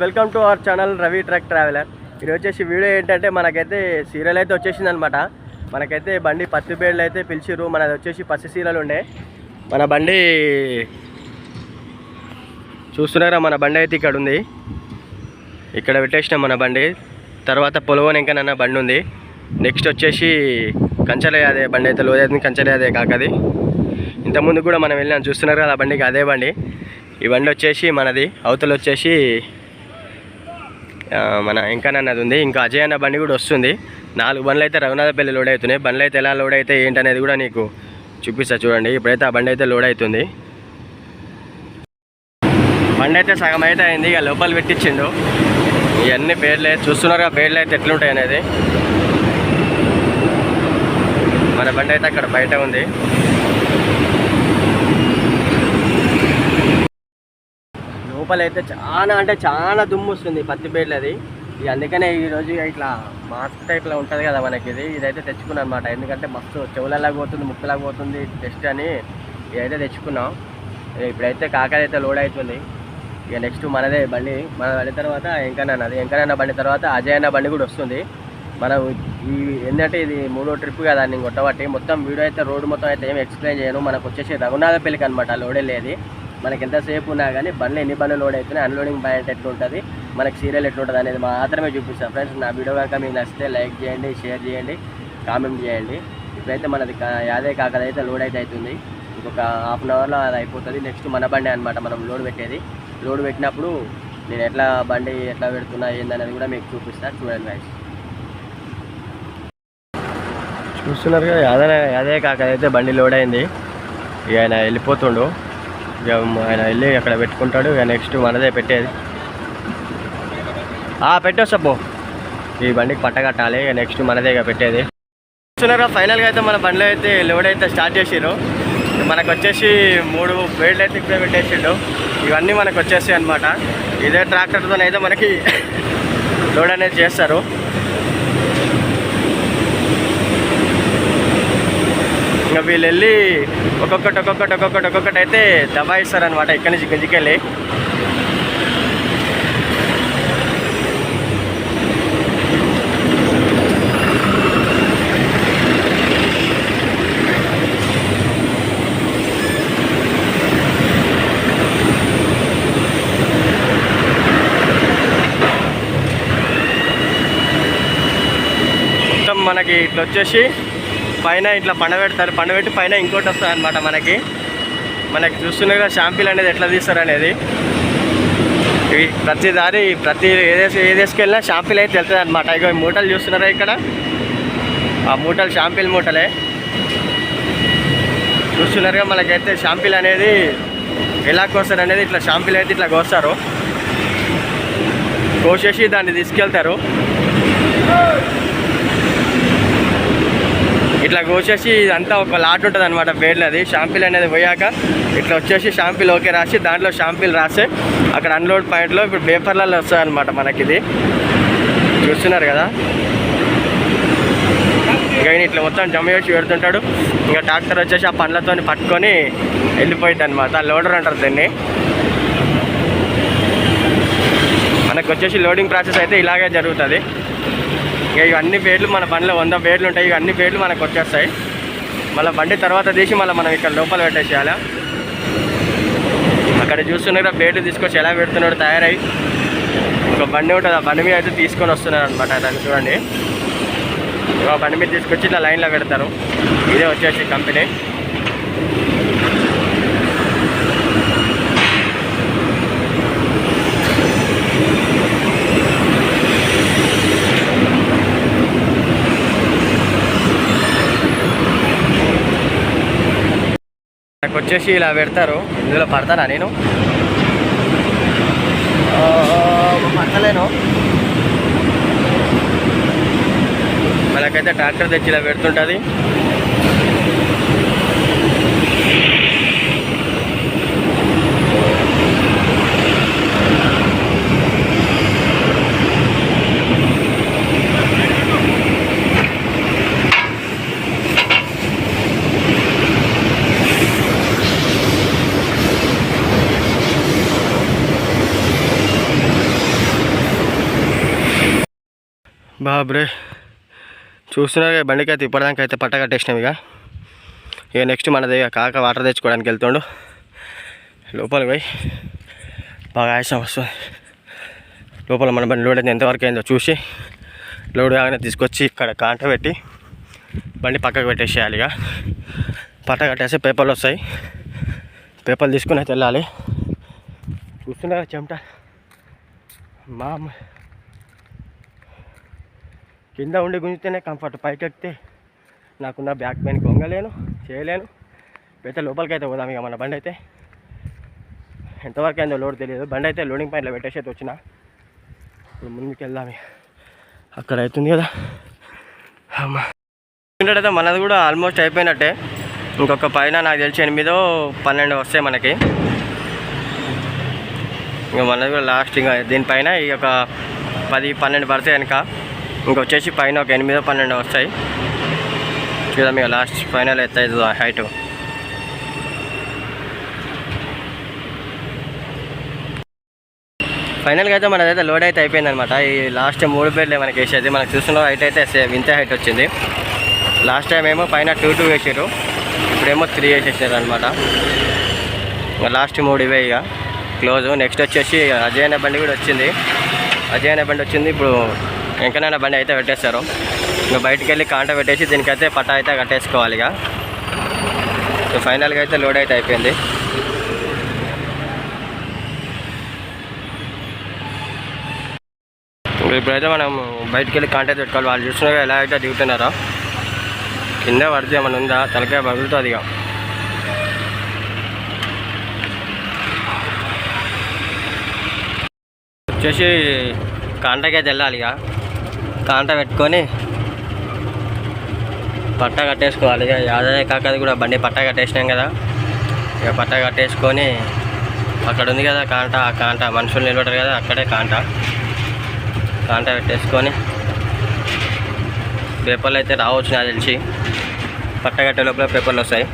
Welcome to our channel Ravi truck traveler. ఇది వచ్చేసి video ఏంటంటే మనకైతే సీరియల్ అయితే వచ్చేసింది అనమాట మనకైతే బండి పత్తి బేళ్ళు అయితే పిలిచిర్రు. మనది వచ్చేసి పసి సీరియల్ ఉండే. మన బండి చూస్తున్నారా? మన బండి అయితే ఇక్కడ ఉంది. ఇక్కడ పెట్టేసిన మన బండి. తర్వాత పొలవని ఇంకా నన్న బండి ఉంది. నెక్స్ట్ వచ్చేసి కంచలే అదే బండి అయితే లోదైతుంది కంచలే అదే కాకది. ఇంతకుముందు కూడా మనం వెళ్ళాం చూస్తున్నారు కదా ఆ బండికి అదే బండి. ఈ బండి వచ్చేసి మనది. అవతల వచ్చేసి మన ఇంకా అన్నది ఉంది. ఇంకా అజయ్ అన్న బండి కూడా వస్తుంది. నాలుగు బండ్లు అయితే రఘునాథపల్లి లోడ్ అవుతున్నాయి బండ్లు అయితే ఎలా లోడ్ అయితే ఏంటనేది కూడా నీకు చూపిస్తా చూడండి. ఇప్పుడైతే ఆ బండి అయితే లోడ్ అవుతుంది బండి అయితే సగం అయితే అయింది. ఇక లోపల పెట్టించిండు. ఇవన్నీ పేర్లు అయితే చూస్తున్నారు పేర్లు అయితే ఎట్లుంటాయి అనేది. మన బండి అయితే అక్కడ బయట ఉంది. లోపల అయితే చాలా అంటే చాలా దుమ్ము వస్తుంది పత్తి పేర్లది. ఇక అందుకనే ఈరోజు ఇట్లా మాస్క్ టైప్లో ఉంటుంది కదా మనకి ఇది. ఇదైతే తెచ్చుకున్నాను అనమాట ఎందుకంటే మస్తు చెవులలాగా పోతుంది ముక్కులాగా పోతుంది టెస్ట్ అని ఇదైతే తెచ్చుకున్నాం. ఇప్పుడైతే కాకర అయితే లోడ్ అవుతుంది ఇక నెక్స్ట్ మనదే బండి. మన బండి తర్వాత ఎంకనన్నది ఎంకనన్న బండి తర్వాత అజయ్ అన్న బండి కూడా వస్తుంది. మనం ఈ ఏంటంటే ఇది మూడో ట్రిప్ కదా నేను కొట్టబట్టి మొత్తం వీడియో అయితే రోడ్డు మొత్తం అయితే ఏం ఎక్స్ప్లెయిన్ చేయను. మనకు వచ్చేసి రఘునాథపల్లికి అనమాట లోడ్ వెళ్ళేది. మనకి ఎంతసేపు ఉన్నా కానీ బండ్లు ఎన్ని బండ్లు లోడ్ అవుతున్నాయి అన్లోడింగ్ పాయింట్ ఎట్లుంటుంది మనకి సీరియల్ ఎట్లుంటుంది అనేది మాత్రమే చూపిస్తాను ఫ్రెండ్స్ నా వీడియో కనుక మీకు నచ్చితే లైక్ చేయండి షేర్ చేయండి కామెంట్ చేయండి. ఇప్పుడైతే మనది కా- యాదే కాకదైతే లోడ్ అయితే అవుతుంది. ఇంకొక హాఫ్ అన్ అవర్లో అది అయిపోతుంది. నెక్స్ట్ మన బండి అనమాట మనం లోడ్ పెట్టేది. లోడ్ పెట్టినప్పుడు నేను ఎట్లా బండి ఎట్లా పెడుతున్నా ఏందనేది కూడా మీకు చూపిస్తాను చూడండి guys. చూస్తున్నారు కదా అదే అదే కాకదైతే బండి లోడ్ అయింది. ఇక ఆయన వెళ్ళిపోతుండు. ఆయన వెళ్ళి అక్కడ పెట్టుకుంటాడు. ఇక నెక్స్ట్ మనదే పెట్టేది. పెట్టేసబ్బో ఈ బండికి పట్ట కట్టాలి. ఇక నెక్స్ట్ మనదే ఇక పెట్టేది. చూస్తున్నారా ఫైనల్గా అయితే మన బండిలో అయితే లోడ్ అయితే స్టార్ట్ చేసిర్రు. మనకు వచ్చేసి మూడు వేళ్ళు అయితే ఇప్పుడే పెట్టేసిండు ఇవన్నీ మనకు వచ్చేసాయి అనమాట ఇదే ట్రాక్టర్తో అయితే మనకి లోడ్ అనేది చేస్తారు. ఇంకా వీళ్ళు వెళ్ళి ఒక్కొక్కటి ఒక్కొక్కటి ఒక్కొక్కటి ఒక్కొక్కటి అయితే దబాయిస్తారు అనమాట ఇక్కడి నుంచి గుంజుకెళ్ళి. మొత్తం మనకి ఇట్లా వచ్చేసి పైన ఇట్లా పండబెడతారు పండబెట్టి పైన ఇంకోటి వస్తుంది అనమాట మనకి. మనకి చూస్తుండగా షాంపిల్ అనేది ఎట్లా తీస్తారు అనేది. ఇవి ప్రతి దారి ప్రతి ఏదేసి ఏదేసుకెళ్ళినా షాంపిల్ అయితే వెళ్తుంది అనమాట ఇక ఈ మూటలు చూస్తున్నారా ఇక్కడ? ఆ మూటలు షాంపిల్ మూటలే. చూస్తున్నారుగా మనకైతే షాంపిల్ అనేది ఎలా కోస్తారు అనేది ఇట్లా షాంపిల్ అయితే ఇట్లా కోస్తారు. కోసేసి దాన్ని తీసుకెళ్తారు. ఇట్లా కోసేసి ఇదంతా ఒక లాట్ ఉంటుంది అనమాట అది. షాంపిల్ అనేది పోయాక ఇట్లా వచ్చేసి షాంపిల్ ఓకే రాసి దాంట్లో షాంపిల్ రాసి అక్కడ అన్లోడ్ పాయింట్లో ఇప్పుడు పేపర్లలో వస్తుంది అనమాట మనకి ఇది. చూస్తున్నారు కదా? ఇంకా ఇట్లా మొత్తం జమ చేసి పెడుతుంటాడు. ఇంకా ట్రాక్టర్ వచ్చేసి ఆ పండ్లతో పట్టుకొని వెళ్ళిపోయింది అనమాట లోడర్ అంటారు దీన్ని. మనకు వచ్చేసి లోడింగ్ ప్రాసెస్ అయితే ఇలాగే జరుగుతుంది. ఇక ఇవన్నీ పేర్లు మన బండిలో వంద పేర్లు ఉంటాయి ఇవన్నీ పేర్లు మనకు వచ్చేస్తాయి. మళ్ళీ బండి తర్వాత తీసి మళ్ళీ మనం ఇక్కడ లోపల పెట్టేసేయాలి? అక్కడ చూస్తున్నారు పేర్లు తీసుకొచ్చి ఎలా పెడుతున్నాడు తయారై. ఒక బండి ఉంటుంది ఆ బండి మీద అయితే తీసుకొని వస్తున్నారు అనమాట దాన్ని చూడండి. ఆ బండి మీద తీసుకొచ్చి ఇట్లా లైన్లో పెడతారు. ఇదే వచ్చేసి కంపెనీ వచ్చేసి ఇలా పెడతారు. ఇందులో పడతానా నేను? పడతలేను. మనకైతే ట్రాక్టర్ తెచ్చి ఇలా పెడుతుంటుంది. బాబ్రే. చూస్తున్నారు బండికైతే అయితే ఇప్పటిదాకా అయితే పట్ట కట్టేసినాం ఇక. ఇక నెక్స్ట్ మనది దగ్గర కాక వాటర్ తెచ్చుకోవడానికి వెళ్తుండు. లోపలికి పోయి బాగా ఆయాసం వస్తుంది. లోపల మన బండి లోడ్ అయితే ఎంతవరకు అయిందో చూసి లోడ్ కాగానే తీసుకొచ్చి ఇక్కడ కాంట పెట్టి బండి పక్కకు పెట్టేసేయాలి ఇక. పట్ట కట్టేసి పేపర్లు వస్తాయి. పేపర్లు తీసుకుని అయితే వెళ్ళాలి. చూస్తున్నా చెమట. మా కింద ఉండి గుంజితేనే కంఫర్ట్ పైకి ఎక్కితే నాకున్న బ్యాక్ పెయిన్ కొంగలేను చేయలేను. అయితే లోపలికి అయితే పోదాం ఇక మన బండి అయితే ఎంతవరకు అయిందో లోడ్ తెలియదు బండి అయితే లోడింగ్ పాయింట్లో పెట్టేసి అయితే వచ్చిన. ఇప్పుడు ముందుకు వెళ్దాం అక్కడ అవుతుంది కదా. అమ్మా. మనది కూడా ఆల్మోస్ట్ అయిపోయినట్టే. ఇంకొక పైన నాకు తెలిసి ఎనిమిదో పన్నెండు వస్తాయి మనకి. ఇంకా మనది కూడా లాస్ట్ ఇంకా దీనిపైన ఈ యొక్క పది పన్నెండు పడతాయి వెనక. ఇంకొచ్చేసి పైన ఒక ఎనిమిదో పన్నెండు వస్తాయి. చూద్దాం ఇక లాస్ట్ ఫైనల్ ఎంత హైట్ ఫైనల్గా అయితే మనదైతే లోడ్ అయితే అయిపోయింది అనమాట ఈ లాస్ట్ మూడు బెడ్లే మనకి వేసేది. మనకు చూస్తున్న హైట్ అయితే సేమ్ ఇంత హైట్ వచ్చింది. లాస్ట్ టైం ఏమో పైన టూ టూ వేసారు ఇప్పుడేమో త్రీ వేసేసారు అనమాట ఇంకా లాస్ట్ మూడు ఇవే ఇక. క్లోజ్ నెక్స్ట్ వచ్చేసి అజయ్ అనే బండి కూడా వచ్చింది. అజయ్ అనే బండి వచ్చింది. ఇప్పుడు వెంకన్న బండి అయితే పెట్టేస్తారు ఇంకా బయటికి వెళ్ళి కాంట పెట్టేసి దీనికైతే పట్టా అయితే కట్టేసుకోవాలి ఇక. సో ఫైనల్గా అయితే లోడ్ అయితే అయిపోయింది. ఇప్పుడైతే మనం బయటకు వెళ్ళి కాంటాక్ట్ పెట్టుకోవాలి. వాళ్ళు చూసినాక ఎలా అయితే దిగుతున్నారో. కింద పడితే ఏమైనా ఉందా? తలకాయ పగులుతుంది ఇక. వచ్చేసి కాంటాక్ట్ అయితే వెళ్ళాలి ఇక. కాంట పెట్టుకొని పట్ట కట్టేసుకోవాలి. ఇక యాదయ్య కాకది కూడా బండి పట్ట కట్టేసినాం కదా. ఇక పట్ట కట్టేసుకొని అక్కడ ఉంది కదా కాంట ఆ కాంట మనుషులు నిలబడరు కదా అక్కడే కాంట. కాంట పెట్టేసుకొని పేపర్లు అయితే రావచ్చు నాకు తెలిసి. పట్ట కట్టే లోపల పేపర్లు వస్తాయి.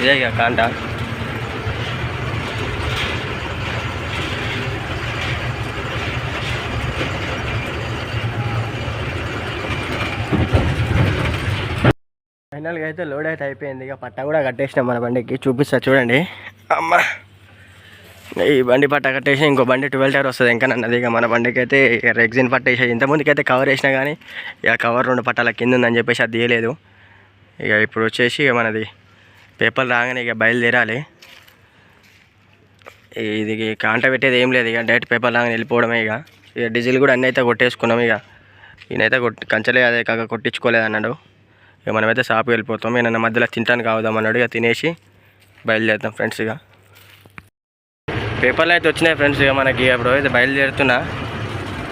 ఇదే ఇక కాంట. ఫైనల్గా అయితే లోడ్ అయితే అయిపోయింది. ఇక పట్ట కూడా కట్టేసినాం మన బండికి. చూపిస్తా చూడండి. అమ్మ. ఈ బండి పట్ట కట్టేసి ఇంకో బండి ట్వెల్వ్ టైర్ వస్తుంది ఇంకా అన్నది ఇక మన బండికి అయితే రెగ్జిన్ పట్టేసి ఇంతకుముందుకి అయితే కవర్ వేసినా కానీ ఇక కవర్ రెండు పట్టాల కింద ఉందని చెప్పేసి అది తీయలేదు. ఇక ఇప్పుడు వచ్చేసి ఇక మనది పేపర్ రాగానే ఇక బయలుదేరాలి. ఇది కాంట పెట్టేది ఏం లేదు. ఇక డైరెక్ట్ పేపర్ రాగానే వెళ్ళిపోవడమే ఇక. ఇక డీజిల్ కూడా అన్నీ అయితే కొట్టేసుకున్నాం ఇక. ఈయనైతే కొట్టి కంచలే అదే కాక కొట్టించుకోలేదు అన్నాడు. ఇక మనమైతే షాప్కి వెళ్ళిపోతాం. ఏమైనా మధ్యలో తింటానికి అవుదాం అన్నాడు ఇక తినేసి బయలుదేరుతాం ఫ్రెండ్స్ ఇక. పేపర్లు అయితే వచ్చినాయి ఫ్రెండ్స్ ఇక మనకి. అప్పుడు అయితే బయలుదేరుతున్నా.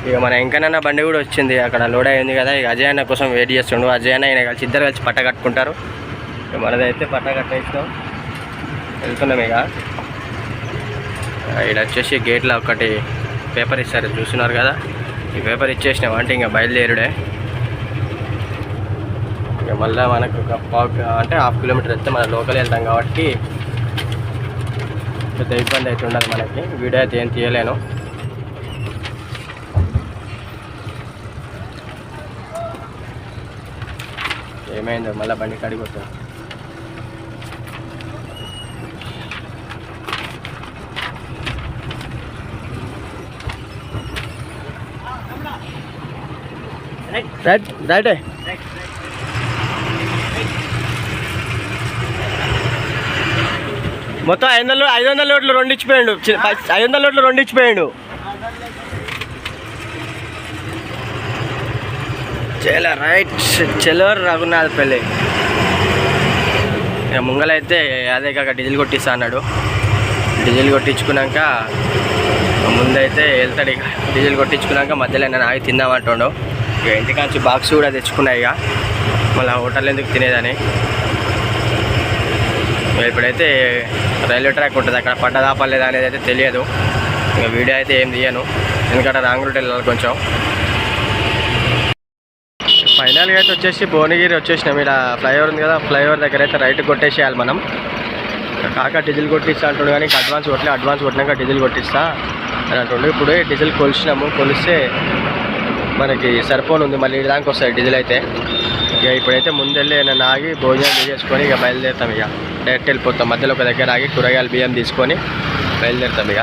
ఇక మన ఇంకనన్న బండి కూడా వచ్చింది. అక్కడ లోడ్ అయింది కదా. ఇక అజయ్ అన్న కోసం వెయిట్ చేస్తుండు. అజయ్ అన్న ఈయన కలిసి ఇద్దరు కలిసి పట్ట కట్టుకుంటారు. ఇక మనదైతే పట్ట కట్టేస్తాం వెళ్తున్నాం ఇక. ఇక్కడ వచ్చేసి గేట్లో ఒకటి పేపర్ ఇస్తారు. చూస్తున్నారు కదా. ఈ పేపర్ ఇచ్చేసినాం. అంటే ఇంకా బయలుదేరుడే. ఇక మళ్ళీ మనకు ఒక అంటే హాఫ్ కిలోమీటర్ వెళ్తే మన లోకల్ వెళ్తాం కాబట్టి పెద్ద ఇబ్బంది అయితే ఉండదు మనకి. వీడియో అయితే ఏం తీయలేను. ఏమైందో మళ్ళీ బండి కడిగొట్టాను రైట్ రైటే. మొత్తం ఐదు వందలు ఐదు వందల లోట్లు రెండు ఇచ్చిపోయాడు. ఐదు వందల లోట్లు రెండు ఇచ్చిపోయాడు. రైట్ చలో రఘునాథ్ పెళ్ళి. ఇక ముంగలైతే అదే కాక డీజిల్ కొట్టిస్తా అన్నాడు. డీజిల్ కొట్టించుకున్నాక ముందైతే వెళ్తాడు ఇక. డీజిల్ కొట్టించుకున్నాక మధ్యలో నేను ఆగి తిందామంటుండు ఇక ఇంటికాంచి బాక్స్ కూడా తెచ్చుకున్నాయి ఇక. మళ్ళీ హోటల్ ఎందుకు తినేదని. ఇప్పుడైతే రైల్వే ట్రాక్ ఉంటుంది. అక్కడ పడ్డదా పడలేదా అనేది అయితే తెలియదు. ఇంకా వీడియో అయితే ఏం తీయను. ఎందుకంటే రాంగ్ రూట్ వెళ్ళాలి కొంచెం. ఫైనల్గా అయితే వచ్చేసి భువనగిరి వచ్చేసినాం. ఇలా ఫ్లైఓవర్ ఉంది కదా ఫ్లైఓవర్ దగ్గర అయితే రైట్ కొట్టేసేయాలి మనం. కాక డీజిల్ కొట్టిస్తా అంటుండు కానీ ఇంకా అడ్వాన్స్ కొట్టలే అడ్వాన్స్ కొట్టినాక డీజిల్ కొట్టిస్తా అని అంటుండే. ఇప్పుడు డీజిల్ కొలిచినాము కొలిస్తే మనకి సరిపోను ఉంది. మళ్ళీ దానికి వస్తాయి డీజిల్ అయితే. ఇక ఇప్పుడైతే ముందెళ్ళి నేను ఆగి భోజనం చేసుకొని ఇక బయలుదేరుతాం ఇక. డైరెక్ట్ వెళ్ళిపోతాం. మధ్యలో ఒక దగ్గర ఆగి కూరగాయలు బియ్యం తీసుకొని బయలుదేరుతాం ఇక.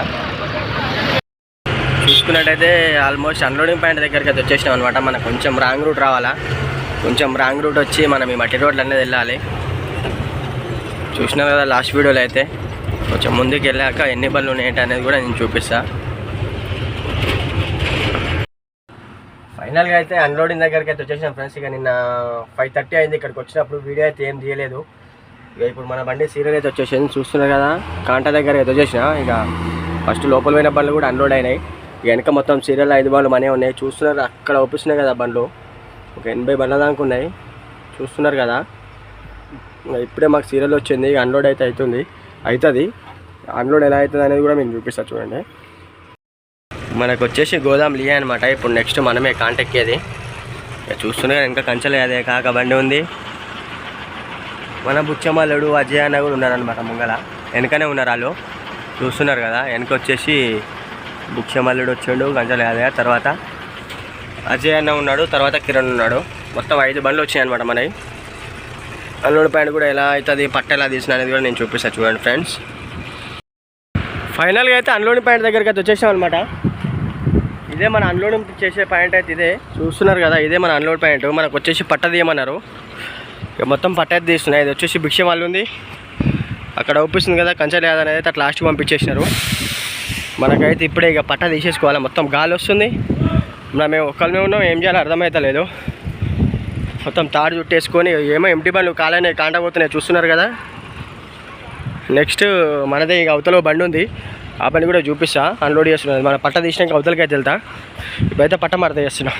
చూసుకున్నట్టయితే ఆల్మోస్ట్ అన్లోడింగ్ పాయింట్ దగ్గరికి అయితే వచ్చేసినాం అనమాట మనకు కొంచెం రాంగ్ రూట్ రావాలా? కొంచెం రాంగ్ రూట్ వచ్చి మనం ఈ మట్టి రోడ్లు అనేది వెళ్ళాలి. చూసినాం కదా లాస్ట్ వీడియోలో అయితే. కొంచెం ముందుకు వెళ్ళాక ఎన్ని బళ్ళు ఉన్నాయి అనేది కూడా నేను చూపిస్తాను ఫైనల్గా అయితే అన్లోడింగ్ దగ్గరికి అయితే వచ్చేసాం ఫ్రెండ్స్ ఇక నిన్న ఫైవ్ థర్టీ అయింది ఇక్కడికి వచ్చినప్పుడు వీడియో అయితే ఏం తీయలేదు. ఇక ఇప్పుడు మన బండి సీరియల్ అయితే వచ్చేసింది. చూస్తున్నారు కదా కాంటా దగ్గర అయితే వచ్చేసిన. ఇక ఫస్ట్ లోపల పోయిన బండ్లు కూడా అన్లోడ్ అయినాయి. ఇక వెనక మొత్తం సీరియల్ ఐదు బండ్లు మనే ఉన్నాయి. చూస్తున్నారు అక్కడ ఒప్పిస్తున్నాయి కదా బండ్లు. ఒక ఎనభై బండ్ల దాకా ఉన్నాయి. చూస్తున్నారు కదా. ఇప్పుడే మాకు సీరియల్ వచ్చింది. ఇక అన్లోడ్ అయితే అవుతుంది. అవుతుంది. అన్లోడ్ ఎలా అవుతుంది అనేది కూడా మేము చూపిస్తాను చూడండి. మనకు వచ్చేసి గోదాం లియా అనమాట ఇప్పుడు నెక్స్ట్ మనమే కాంటాక్ట్ ఇక చూస్తున్నా ఇంకా కంచెలు అదే కాక బండి ఉంది. మన బుచ్చమల్లుడు అజయ్ అన్న కూడా ఉన్నారనమాట ముంగల. వెనకనే ఉన్నారు వాళ్ళు. చూస్తున్నారు కదా వెనక వచ్చేసి బుక్షమల్లుడు వచ్చిండు కంచెలే అదే. తర్వాత అజయ్ అన్న ఉన్నాడు తర్వాత కిరణ్ ఉన్నాడు. మొత్తం ఐదు బండ్లు వచ్చాయి అనమాట మనవి. అల్లుడి ప్యాంట్ కూడా ఎలా అవుతుంది పట్ట ఎలా తీసిన అనేది కూడా నేను చూపిస్తాను చూడండి ఫ్రెండ్స్. ఫైనల్గా అయితే అన్లోని పాయింట్ దగ్గరికి అయితే వచ్చేసాం అనమాట ఇదే మన అన్లోడింగ్ చేసే పాయింట్ అయితే ఇదే. చూస్తున్నారు కదా ఇదే మన అన్లోడ్ పాయింట్ మనకు వచ్చేసి పట్ట తీయమన్నారు ఇక మొత్తం పట్ట అయితే తీస్తున్నాయి ఇది వచ్చేసి భిక్ష వాళ్ళు ఉంది. అక్కడ ఒప్పిస్తుంది కదా కంచెలు అనేది అయితే అట్లా లాస్ట్కి పంపించేసినారు. మనకైతే ఇప్పుడే ఇక పట్ట తీసేసుకోవాలి. మొత్తం గాలి వస్తుంది. మన మేము ఒక్కరిమే ఉన్నాం ఏం చేయాలో అర్థమవుతలేదు మొత్తం తాడు చుట్టేసుకొని ఏమో ఎంటీ బండ్లు కాలనే కాండపోతున్నాయి చూస్తున్నారు కదా. నెక్స్ట్ మనదే ఇక అవతల బండి ఉంది. ఆ పని కూడా చూపిస్తా. అన్లోడ్ చేస్తున్నాను మన పట్ట తీసినాక అవతలకైతే అయితే వెళ్తా. ఇప్పుడైతే పట్ట మడత చేస్తున్నా.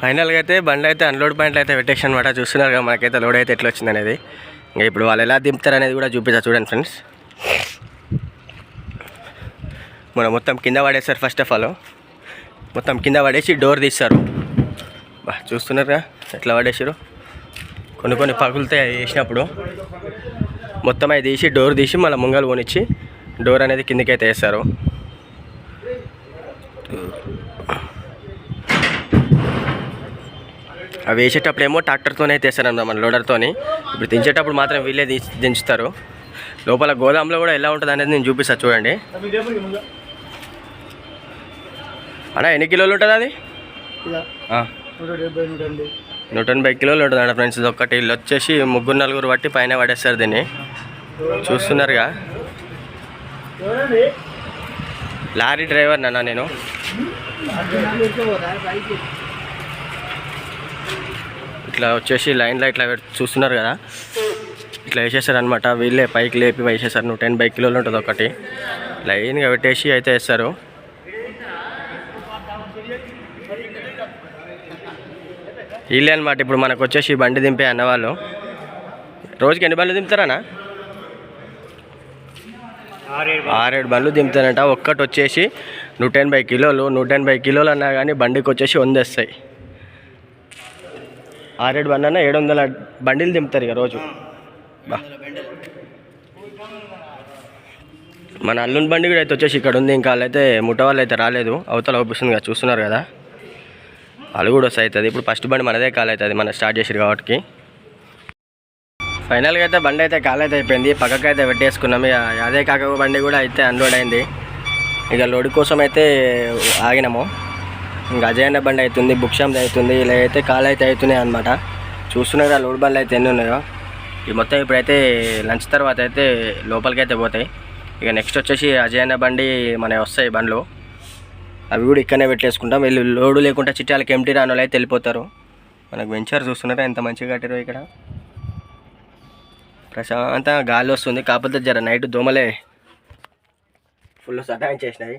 ఫైనల్గా అయితే బండి అయితే అన్లోడ్ పాయింట్లు అయితే పెట్టేసి అనమాట చూస్తున్నారు కదా మనకైతే లోడ్ అయితే ఎట్లా వచ్చింది అనేది. ఇంకా ఇప్పుడు వాళ్ళు ఎలా దింపుతారు అనేది కూడా చూపిస్తా చూడండి ఫ్రెండ్స్ మనం మొత్తం కింద పడేస్తారు ఫస్ట్ ఆఫ్ ఆల్ మొత్తం కింద పడేసి డోర్ తీస్తారు. బా చూస్తున్నారుగా ఎట్లా పడేసారు కొన్ని కొన్ని పగులుతాయి వేసినప్పుడు. మొత్తం అవి తీసి డోర్ తీసి మళ్ళీ ముంగలు కొనిచ్చి డోర్ అనేది కిందకైతే వేస్తారు అవి వేసేటప్పుడు ఏమో ట్రాక్టర్తోనే అయితే వేస్తారన్నమాట మన లోడర్తోని. ఇప్పుడు దించేటప్పుడు మాత్రం వీళ్ళే దించి దించుతారు. లోపల గోదాంలో కూడా ఎలా ఉంటుంది అనేది నేను చూపిస్తాను చూడండి. అన్న ఎన్ని కిలోలు ఉంటుంది అది. నూట ఎనభై కిలోలు ఉంటుంది అంట ఫ్రెండ్స్. ఇది ఒక్కటి వీళ్ళు వచ్చేసి ముగ్గురు నలుగురు బట్టి పైన పడేస్తారు దీన్ని. చూస్తున్నారుగా. లారీ డ్రైవర్ నాన్న నేను. ఇట్లా వచ్చేసి లైన్లో ఇట్లా చూస్తున్నారు కదా. ఇట్లా వేసేస్తారు అనమాట వీళ్ళే పైకి లేపి వేసేసారు. నువ్వు టెన్ బైక్ కిలోలు ఉంటుంది ఒకటి. లైన్గా పెట్టేసి అయితే వేస్తారు. వీళ్ళే అనమాట ఇప్పుడు మనకు వచ్చేసి బండి దింపే అన్నవాళ్ళు. రోజుకి ఎన్ని బండ్లు దింపుతారనా ఆరేడు బండ్లు దింపుతారంట. ఒక్కటి వచ్చేసి నూట ఎనభై కిలోలు. నూట ఎనభై కిలోలు అన్నా కానీ బండికి వచ్చేసి వందేస్తాయి ఆరేడు బండి అన్న ఏడు వందల బండిలు దింపుతారు ఇక రోజు. బా. మన అల్లుని బండి కూడా అయితే వచ్చేసి ఇక్కడ ఉంది. ఇంకా వాళ్ళైతే ముఠ వాళ్ళు అయితే రాలేదు. అవతల అవుపిస్తుంది కదా చూస్తున్నారు కదా. వాళ్ళు కూడా వస్తాయి అవుతుంది ఇప్పుడు ఫస్ట్ బండి మనదే కాలు అవుతుంది మనం స్టార్ట్ చేసారు కాబట్టి. ఫైనల్గా అయితే బండి అయితే కాల్ అయితే అయిపోయింది. పక్కకి అయితే పెట్టేసుకున్నాం. ఇక అదే కాక బండి కూడా అయితే అన్లోడ్ అయింది. ఇక లోడ్ కోసం అయితే ఆగినాము. ఇంకా అజయ్ అన్న బండి అవుతుంది బుక్ షాప్ అవుతుంది ఇలా అయితే కాల్ అయితే అవుతున్నాయి అనమాట చూస్తున్నారు లోడ్ బండ్లు అయితే ఎన్ని ఉన్నాయో. ఈ మొత్తం ఇప్పుడైతే లంచ్ తర్వాత అయితే లోపలికి అయితే పోతాయి. ఇక నెక్స్ట్ వచ్చేసి అజయ్ అన్న బండి మన వస్తాయి బండ్లు. అవి కూడా ఇక్కడనే పెట్టేసుకుంటాం. వీళ్ళు లోడు లేకుండా చిట్టాలకి ఎంటీ రాని వాళ్ళు అయితే వెళ్ళిపోతారు. మనకు వెంచర్ చూస్తున్నారా? ఎంత మంచిగా కట్టారో ఇక్కడ. ప్రశాంతంగా గాలి వస్తుంది కాకపోతే జర నైట్ దోమలే ఫుల్ సతాయించేసినాయి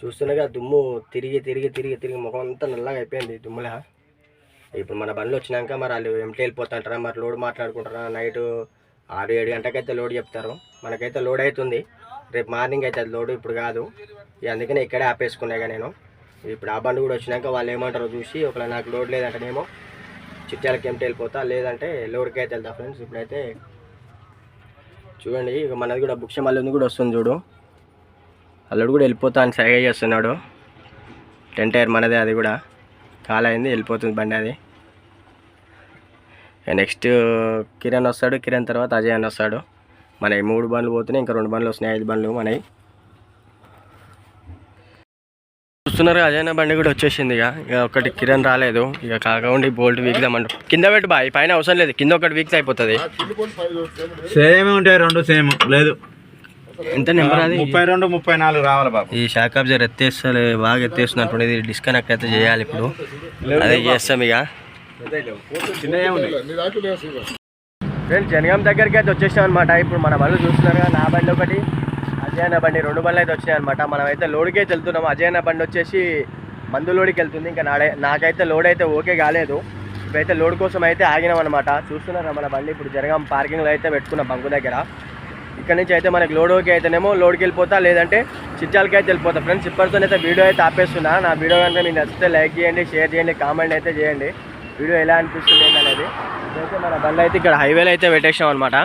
చూస్తుండగా దుమ్ము తిరిగి తిరిగి తిరిగి తిరిగి ముఖం అంతా నల్లగా అయిపోయింది దుమ్ముల. ఇప్పుడు మన బండ్లు వచ్చినాక మరి వాళ్ళు ఎంటీ వెళ్ళిపోతుంటారా? మరి లోడ్ మాట్లాడుకుంటారా? నైట్ ఆరు ఏడు గంటకైతే లోడ్ చెప్తారు. మనకైతే లోడ్ అవుతుంది రేపు మార్నింగ్ అయితే అది లోడ్ ఇప్పుడు కాదు. ఇక అందుకనే ఇక్కడే ఆపేసుకున్నాగా నేను. ఇప్పుడు ఆ బండి కూడా వచ్చినాక వాళ్ళు ఏమంటారో చూసి ఒకవేళ నాకు లోడ్ లేదంటేనేమో చిట్యాలకి ఎంటీ వెళ్ళిపోతా. లేదంటే లోడ్కి అయితే వెళ్తా ఫ్రెండ్స్. ఇప్పుడైతే చూడండి ఇక మనది కూడా బుక్ష మళ్ళీ కూడా వస్తుంది చూడు. అల్లుడు కూడా వెళ్ళిపోతా అని సైగ చేస్తున్నాడు. టెన్ టైర్ మనదే అది కూడా. కాలైంది వెళ్ళిపోతుంది బండి అది. నెక్స్ట్ కిరణ్ వస్తాడు కిరణ్ తర్వాత అజయ్ అని వస్తాడు. మన మూడు బండ్లు పోతున్నాయి ఇంకా రెండు బండ్లు వస్తున్నాయి ఐదు బండ్లు మనవి. చూస్తున్నారు కదా, అజయ్ అన్న బండి కూడా వచ్చేసింది ఇక. ఇక ఒకటి కిరణ్ రాలేదు. ఇక కాకుండా బోల్ట్ వీక్దామంట కింద పెట్టు బాయ్ పైన అవసరం లేదు. కింద ఒకటి వీక్స్ అయిపోతుంది. సేమ్ ఉంటాయి రెండు సేమ్. లేదు. ఎంత నెంబర్ అది? ముప్పై రెండు ముప్పై నాలుగు రావాలి బాబు. ఈ షాక్ అబ్జర్ ఎత్తేస్తలే బాగా ఎత్తేస్తున్నట్టు ఇది డిస్కనెక్ట్ అయితే చేయాలి ఇప్పుడు. అదే చేస్తాం ఇక. ఫ్రెండ్స్ జనగాం దగ్గరికి అయితే వచ్చేసాం అనమాట ఇప్పుడు మన బండ్లు చూస్తున్నారు నా బండి ఒకటి. అజయన బండి రెండు బండ్లు అయితే వచ్చినాయి అనమాట మనం అయితే లోడ్కి వెళ్తున్నాం అజయ్ బండి వచ్చేసి మందు లోడ్కి వెళ్తుంది. ఇంకా నాడే నాకైతే లోడ్ అయితే ఓకే కాలేదు. ఇప్పుడైతే లోడ్ కోసం అయితే ఆగినాం అనమాట చూస్తున్నారా మన బండి? ఇప్పుడు జనగాం పార్కింగ్లో అయితే పెట్టుకున్నాం బంకు దగ్గర. ఇక్కడ నుంచి అయితే మనకి లోడ్ ఓకే అయితేనేమో లోడ్కి వెళ్ళిపోతా లేదంటే చిట్టాలకి అయితే వెళ్ళిపోతా. ఫ్రెండ్స్ ఇప్పటితో అయితే వీడియో అయితే ఆపేస్తున్నా. నా వీడియో కనుక మీకు నచ్చితే లైక్ చేయండి షేర్ చేయండి కామెంట్ అయితే చేయండి. వీడియో ఎలా అనిపిస్తుంది అనేది ఇదైతే మన బండి అయితే ఇక్కడ హైవేలో అయితే పెట్టేసాం అనమాట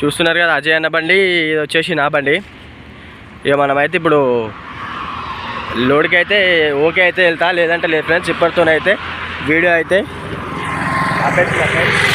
చూస్తున్నారు కదా అజయ్ అన్న బండి ఇది వచ్చేసి నా బండి. ఇక మనమైతే ఇప్పుడు లోడ్కి అయితే ఓకే అయితే వెళ్తా లేదంటే లేదు ఫ్రెండ్స్ ఇప్పటితోనైతే వీడియో అయితే ఆపేస్తున్నా ఫ్రెండ్స్.